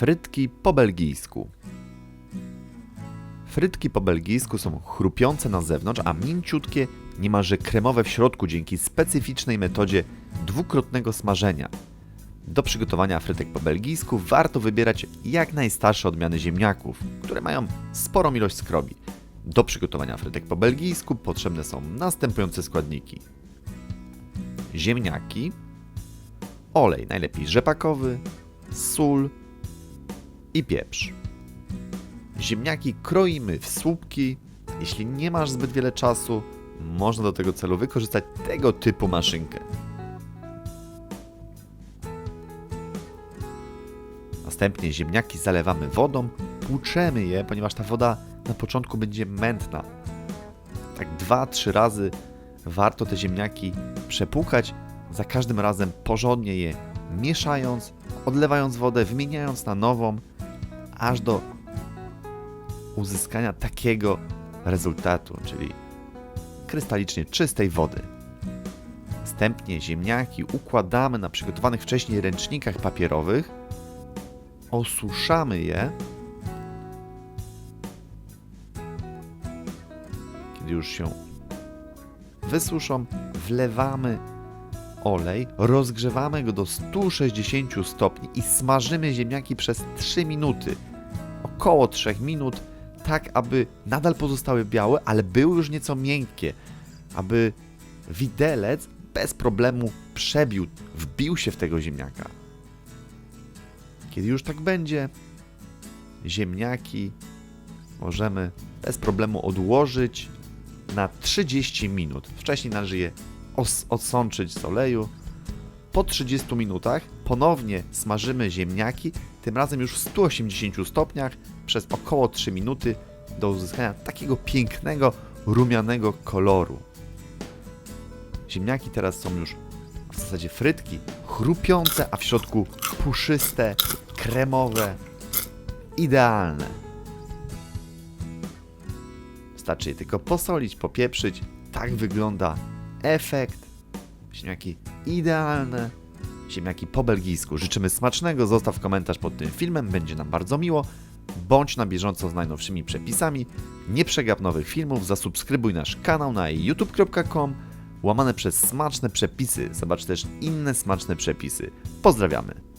Frytki po belgijsku. Frytki po belgijsku są chrupiące na zewnątrz, a mięciutkie, niemalże kremowe w środku dzięki specyficznej metodzie dwukrotnego smażenia. Do przygotowania frytek po belgijsku warto wybierać jak najstarsze odmiany ziemniaków, które mają sporą ilość skrobi. Do przygotowania frytek po belgijsku potrzebne są następujące składniki: ziemniaki, olej, najlepiej rzepakowy, sól i pieprz. Ziemniaki kroimy w słupki. Jeśli nie masz zbyt wiele czasu, można do tego celu wykorzystać tego typu maszynkę. Następnie ziemniaki zalewamy wodą, płuczemy je, ponieważ ta woda na początku będzie mętna. Tak 2-3 razy warto te ziemniaki przepłukać, za każdym razem porządnie je mieszając, odlewając wodę, wymieniając na nową, aż do uzyskania takiego rezultatu, czyli krystalicznie czystej wody. Następnie ziemniaki układamy na przygotowanych wcześniej ręcznikach papierowych, osuszamy je. Kiedy już się wysuszą, wlewamy olej, rozgrzewamy go do 160 stopni i smażymy ziemniaki przez 3 minuty. Około 3 minut, tak aby nadal pozostały białe, ale były już nieco miękkie, aby widelec bez problemu przebił, wbił się w tego ziemniaka. Kiedy już tak będzie, ziemniaki możemy bez problemu odłożyć na 30 minut. Wcześniej należy je os- odsączyć z oleju. Po 30 minutach ponownie smażymy ziemniaki, tym razem już w 180 stopniach przez około 3 minuty do uzyskania takiego pięknego, rumianego koloru. Ziemniaki teraz są już w zasadzie frytki, chrupiące, a w środku puszyste, kremowe, idealne. Wystarczy je tylko posolić, popieprzyć. Tak wygląda efekt. Ziemniaki idealne. Ziemniaki po belgijsku. Życzymy smacznego. Zostaw komentarz pod tym filmem, będzie nam bardzo miło. Bądź na bieżąco z najnowszymi przepisami. Nie przegap nowych filmów. Zasubskrybuj nasz kanał na youtube.com łamane przez smaczne przepisy. Zobacz też inne smaczne przepisy. Pozdrawiamy.